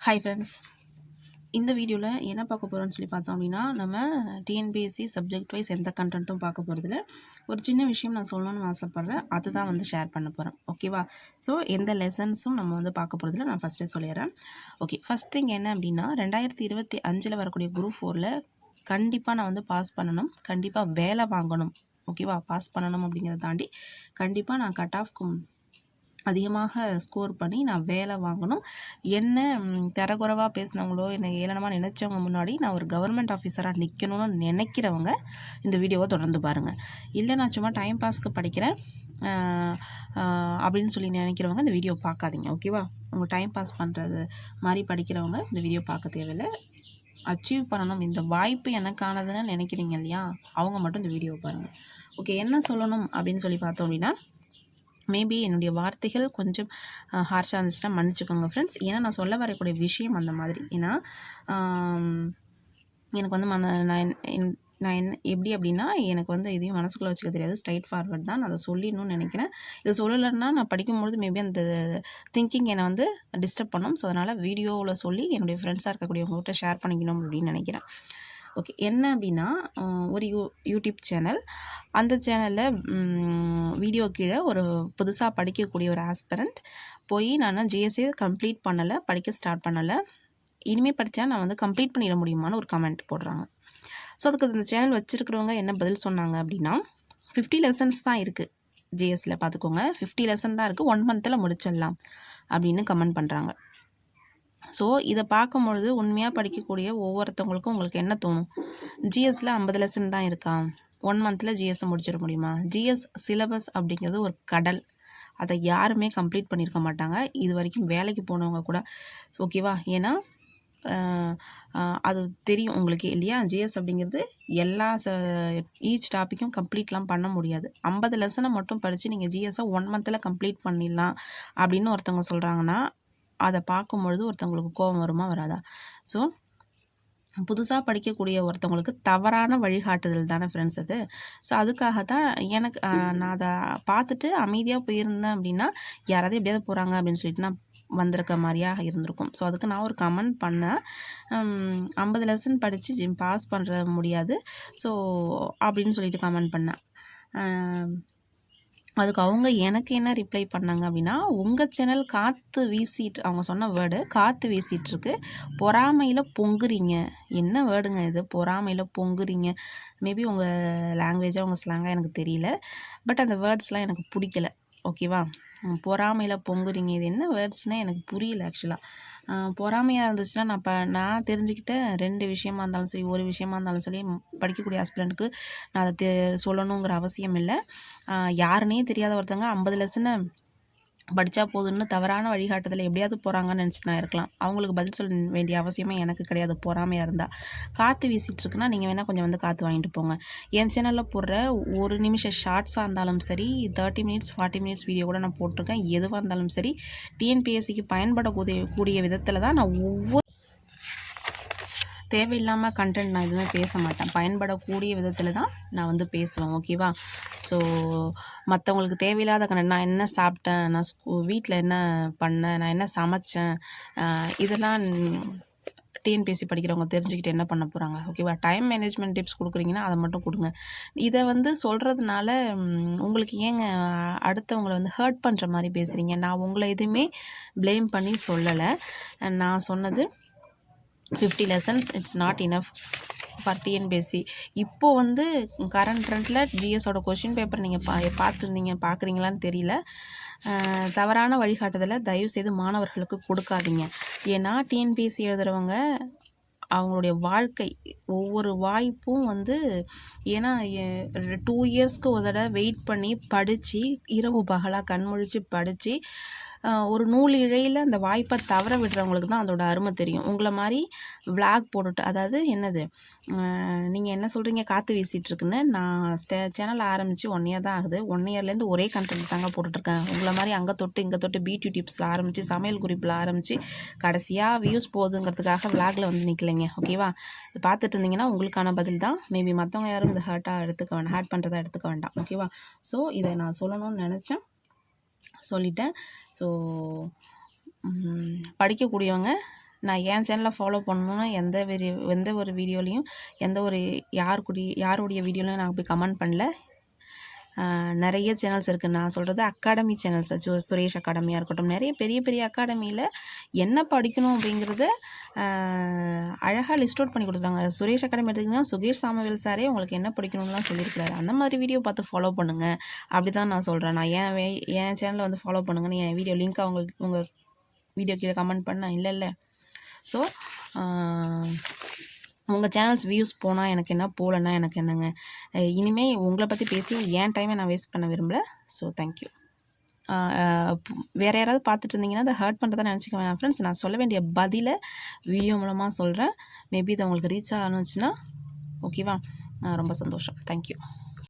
Hi friends இந்த வீடியோவில் என்ன பார்க்க போகிறோம்னு சொல்லி பார்த்தோம் அப்படின்னா நம்ம டிஎன்பிஎஸ்சி சப்ஜெக்ட் வைஸ் எந்த கண்டென்ட்டும் பார்க்க போகிறதுல ஒரு சின்ன விஷயம் நான் சொல்லணும்னு ஆசைப்பட்றேன். அதுதான் வந்து ஷேர் பண்ண போகிறேன் ஓகேவா ஸோ எந்த லெசன்ஸும் நம்ம வந்து பார்க்க போகிறதில்ல நான் ஃபஸ்ட்டே சொல்லிடுறேன். ஓகே ஃபஸ்ட் திங் என்ன அப்படின்னா ரெண்டாயிரத்தி இருபத்தி அஞ்சில் வரக்கூடிய குரூப் ஃபோரில் கண்டிப்பாக நான் வந்து பாஸ் பண்ணணும். கண்டிப்பாக வேலை வாங்கணும். ஓகேவா பாஸ் பண்ணணும் அப்படிங்கிறத தாண்டி கண்டிப்பாக நான் கட் ஆஃப் அதிகமாக ஸ்கோர் பண்ணி நான் வேலை வாங்கணும். என்ன தரக்குறைவாக பேசுனவங்களோ என்னை ஏளனமாக நினச்சவங்க முன்னாடி நான் ஒரு கவர்மெண்ட் ஆஃபீஸராக நிற்கணும்னு நினைக்கிறவங்க இந்த வீடியோவை தொடர்ந்து பாருங்கள் இல்லை நான் சும்மா டைம் பாஸ்க்கு படிக்கிறேன். அப்படின்னு சொல்லி நினைக்கிறவங்க இந்த வீடியோ பார்க்காதீங்க ஓகேவா உங்கள் டைம் பாஸ் பண்ணுறது மாதிரி படிக்கிறவங்க இந்த வீடியோ பார்க்க தேவையில்லை. அச்சீவ் பண்ணணும். இந்த வாய்ப்பு எனக்கானதுன்னு நினைக்கிறீங்க இல்லையா? அவங்க மட்டும் இந்த வீடியோவை பாருங்கள் ஓகே என்ன சொல்லணும் அப்படின்னு சொல்லி பார்த்தோம் அப்படின்னா மேபி என்னுடைய வார்த்தைகள் கொஞ்சம் ஹார்ஷாக இருந்துச்சுன்னா மன்னிச்சுக்கோங்க ஃப்ரெண்ட்ஸ் ஏன்னா நான் சொல்ல வரக்கூடிய விஷயம் அந்த மாதிரி. ஏன்னா எனக்கு வந்து மன நான் என்- நான் என்ன எப்படி அப்படின்னா எனக்கு வந்து எதையும் மனசுக்குள்ளே வச்சுக்க தெரியாது. ஸ்ட்ரைட் ஃபார்வர்ட் தான் நான் அதை சொல்லிடணும்னு நினைக்கிறேன். இதை சொல்லலைன்னா நான் படிக்கும்பொழுது மேபி அந்த திங்கிங் என்னை வந்து டிஸ்டர்ப் பண்ணும். ஸோ அதனால் வீடியோவில் சொல்லி என்னுடைய ஃப்ரெண்ட்ஸாக இருக்கக்கூடியவங்ககிட்ட ஷேர் பண்ணிக்கணும் அப்படின்னு நினைக்கிறேன். ஓகே என்ன அப்படின்னா ஒரு யூ யூடியூப் சேனல். அந்த சேனலில் வீடியோ கீழே ஒரு புதுசாக படிக்கக்கூடிய ஒரு ஆஸ்பரண்ட் போய் நான் ஜிஎஸ்ஏ கம்ப்ளீட் பண்ணலை படிக்க ஸ்டார்ட் பண்ணலை. இனிமேல் படித்தா நான் வந்து கம்ப்ளீட் பண்ணிட முடியுமான்னு ஒரு கமெண்ட் போடுறாங்க. ஸோ அதுக்கு இந்த சேனல் வச்சுருக்கிறவங்க என்ன பதில் சொன்னாங்க அப்படின்னா ஃபிஃப்டி லெசன்ஸ் தான் இருக்குது ஜிஎஸ்சியில் பார்த்துக்கோங்க ஃபிஃப்டி லெசன் தான் இருக்குது ஒன் மந்தில் முடிச்சிடலாம் அப்படின்னு கமெண்ட் பண்ணுறாங்க ஸோ இதை பார்க்கும்பொழுது உண்மையாக படிக்கக்கூடிய ஒவ்வொருத்தவங்களுக்கும் உங்களுக்கு என்ன தோணும்? ஜிஎஸ்சில் ஐம்பது லெசன் தான் இருக்கா? ஒன் மந்தில் ஜிஎஸ்ஸை முடிச்சிட முடியுமா? ஜிஎஸ் சிலபஸ் அப்படிங்கிறது ஒரு கடல். அதை யாருமே கம்ப்ளீட் பண்ணியிருக்க மாட்டாங்க. இது வரைக்கும் வேலைக்கு போனவங்க கூட. ஓகேவா ஏன்னா அது தெரியும் உங்களுக்கு இல்லையா? ஜிஎஸ் அப்படிங்கிறது எல்லா ச ஈச் டாப்பிக்கும் கம்ப்ளீட்லாம் பண்ண முடியாது. ஐம்பது லெசனை மட்டும் படித்து நீங்கள் ஜிஎஸ்ஸை ஒன் மந்தில் கம்ப்ளீட் பண்ணிடலாம் அப்படின்னு ஒருத்தவங்க சொல்கிறாங்கன்னா அதை பார்க்கும்பொழுது ஒருத்தவங்களுக்கு கோபம் வருமா வராதா? ஸோ புதுசாக படிக்கக்கூடிய ஒருத்தவங்களுக்கு தவறான வழிகாட்டுதல் தானே ஃப்ரெண்ட்ஸ் அது. ஸோ அதுக்காக தான் எனக்கு நான் அதை பார்த்துட்டு அமைதியாக போயிருந்தேன் அப்படின்னா யாராவது எப்படியாவது போகிறாங்க அப்படின்னு சொல்லிட்டு நான் வந்திருக்க மாதிரியாக இருந்திருக்கும். ஸோ அதுக்கு நான் ஒரு கமெண்ட் பண்ணேன். ஐம்பது லெசன் படித்து ஜிம் பாஸ் பண்ணுற முடியாது. ஸோ அப்படின்னு சொல்லிட்டு கமெண்ட் பண்ணேன். அதுக்கு அவங்க எனக்கு என்ன ரிப்ளை பண்ணாங்க அப்படின்னா உங்கள் சேனல் காற்று வீசிட்டு அவங்க சொன்ன வேர்டு காற்று வீசிகிட்ருக்கு பொறாமையில் பொங்குறீங்க. என்ன வேர்டுங்க இது? பொறாமையில் பொங்குறீங்க. மேபி உங்கள் லாங்குவேஜாக உங்கள் ஸ்லாங்காக எனக்கு தெரியல. பட் அந்த வேர்ட்ஸ்லாம் எனக்கு பிடிக்கல. ஓகேவா? பொறாமையில் பொங்குறீங்க. இது என்ன வேர்ட்ஸ்னால் எனக்கு புரியல ஆக்சுவலாக பொறாமையாக இருந்துச்சுன்னா நான் ப நான் தெரிஞ்சுக்கிட்ட ரெண்டு விஷயமா இருந்தாலும் சரி ஒரு விஷயமா இருந்தாலும் சரி படிக்கக்கூடிய ஹஸ்பண்டுக்கு நான் அதை தெ சொல்லணுங்கிற அவசியம் இல்லை. யாருன்னே தெரியாத ஒருத்தவங்க ஐம்பது லெசனை படித்தா போதும்னு தவறான வழிகாட்டுதலை எப்படியாவது போகிறாங்கன்னு நினச்சிட்டு நான் இருக்கலாம். அவங்களுக்கு பதில் சொல்ல வேண்டிய அவசியமே எனக்கு கிடையாது. பொறாமையாக இருந்தால் காற்று வீசிட்டுருக்குன்னா நீங்கள் வேணால் கொஞ்சம் வந்து காற்று வாங்கிட்டு போங்க. என் சேனலில் போடுற ஒரு நிமிஷம் ஷார்ட்ஸாக இருந்தாலும் சரி thirty minutes forty minutes video கூட நான் போட்டிருக்கேன். எதுவாக இருந்தாலும் சரி டிஎன்பிஎஸ்சிக்கு பயன்படக்கூடிய கூடிய விதத்தில் தான் நான் ஒவ்வொரு தேவையில்லாமல் கண்டென்ட் நான் எதுவுமே பேச மாட்டேன். பயன்படக்கூடிய விதத்தில் தான் நான் வந்து பேசுவேன் ஓகேவா ஸோ மற்றவங்களுக்கு தேவையில்லாத கண்டென்ட் நான் என்ன சாப்பிட்டேன் நான் ஸ்கூ வீட்டில் என்ன பண்ணேன் நான் என்ன சமைச்சேன் இதெல்லாம் டிஎன்பிஎஸ்சி படிக்கிறவங்க தெரிஞ்சுக்கிட்டு என்ன பண்ண போகிறாங்க ஓகேவா டைம் மேனேஜ்மெண்ட் டிப்ஸ் கொடுக்குறீங்கன்னா அதை மட்டும் கொடுங்க. இதை வந்து சொல்கிறதுனால உங்களுக்கு ஏங்க அடுத்தவங்களை வந்து ஹர்ட் பண்ணுற மாதிரி பேசுகிறீங்க நான் உங்களை எதுவுமே ப்ளேம் பண்ணி சொல்லலை. நான் சொன்னது fifty lessons it's not enough for TNPSC இப்போது வந்து கரண்ட் ட்ரெண்டில் ஜிஎஸோட கொஷின் பேப்பர் நீங்கள் பா பார்த்துருந்தீங்க பார்க்குறீங்களான்னு தெரியல. தவறான வழிகாட்டுதலை தயவு செய்து மாணவர்களுக்கு கொடுக்காதீங்க. ஏன்னா டிஎன்பிஎஸ்சி எழுதுகிறவங்க அவங்களுடைய வாழ்க்கை ஒவ்வொரு வாய்ப்பும் வந்து ஏன்னா டூ இயர்ஸ்க்கு ஒரு தடவை வெயிட் பண்ணி படித்து இரவு பகலாக கண்முழிச்சு படித்து ஒரு நூல் இழையில் அந்த வாய்ப்பை தவற விடுறவங்களுக்கு தான் அதோட அருமை தெரியும். உங்களை மாதிரி விளாக் போட்டுட்டு அதாவது என்னது நீங்கள் என்ன சொல்கிறீங்க காற்று வீசிகிட்ருக்குன்னு நான் ஸ்டே சேனல் ஆரம்பித்து ஒன் இயர் தான் ஆகுது. ஒன் இயர்லேருந்து ஒரே கண்டென்ட் தாங்க போட்டுட்ருக்கேன். உங்களை மாதிரி அங்கே தொட்டு இங்கே தொட்டு பியூட்டி டிப்ஸில் ஆரம்பித்து சமையல் குறிப்பில் ஆரம்பித்து கடைசியாக வியூஸ் போகுதுங்கிறதுக்காக விளாகில் வந்து நிற்கலைங்க ஓகேவா பார்த்துட்டு இருந்தீங்கன்னா உங்களுக்கான பதில் தான். மேபி மற்றவங்க யாரும் இதை ஹர்ட்டாக எடுத்துக்க வேண்டாம் ஹேட் பண்ணுறதா எடுத்துக்க வேண்டாம். ஓகேவா ஸோ இதை நான் சொல்லணும்னு நினச்சேன். சொல்லிட்டேன். ஸோ படிக்கக்கூடியவங்க நான் என் சேனலை ஃபாலோ பண்ணணுன்னா எந்த வெரி எந்த ஒரு வீடியோலையும் எந்த ஒரு யார் கூடி யாருடைய வீடியோலையும் நான் போய் கமெண்ட் பண்ணல. நிறைய சேனல்ஸ் இருக்குது நான் சொல்கிறது அகாடமி சேனல்ஸ் சு சுரேஷ் அகாடமியாக இருக்கட்டும். நிறைய பெரிய பெரிய அகாடமியில் என்ன படிக்கணும் அப்படிங்கிறத அழகாக லிஸ்ட் அவுட் பண்ணி கொடுத்துருக்காங்க சுரேஷ் அகாடமி எடுத்திங்கன்னா சுகேஷ் சாமவேல் சாரே உங்களுக்கு என்ன படிக்கணும்லாம் சொல்லியிருக்கிறாரு. அந்த மாதிரி வீடியோ பார்த்து ஃபாலோ பண்ணுங்கள் அப்படி தான் நான் சொல்கிறேன் நான் ஏன் வே- என் சேனலை வந்து ஃபாலோ பண்ணுங்கன்னு என் வீடியோ லிங்க் அவங்களுக்கு உங்கள் வீடியோ கீழே கமெண்ட் பண்ண இல்லை இல்லை. ஸோ உங்கள் சேனல்ஸ் வியூஸ் போனால் எனக்கு என்ன போகலன்னா எனக்கு என்னங்க? இனிமேல் உங்களை பற்றி பேசி ஏன் டைமை நான் வேஸ்ட் பண்ண விரும்பல. ஸோ தேங்க்யூ வேறு யாராவது பார்த்துட்டு இருந்தீங்கன்னா அதை ஹர்ட் பண்ணுறதா நினச்சிக்க வேணாம் ஃப்ரெண்ட்ஸ் நான் சொல்ல வேண்டிய பதிலை வீடியோ மூலமாக சொல்கிறேன் மேபி இது உங்களுக்கு ரீச் ஆனுச்சுன்னா ஓகேவா ரொம்ப சந்தோஷம். தேங்க்யூ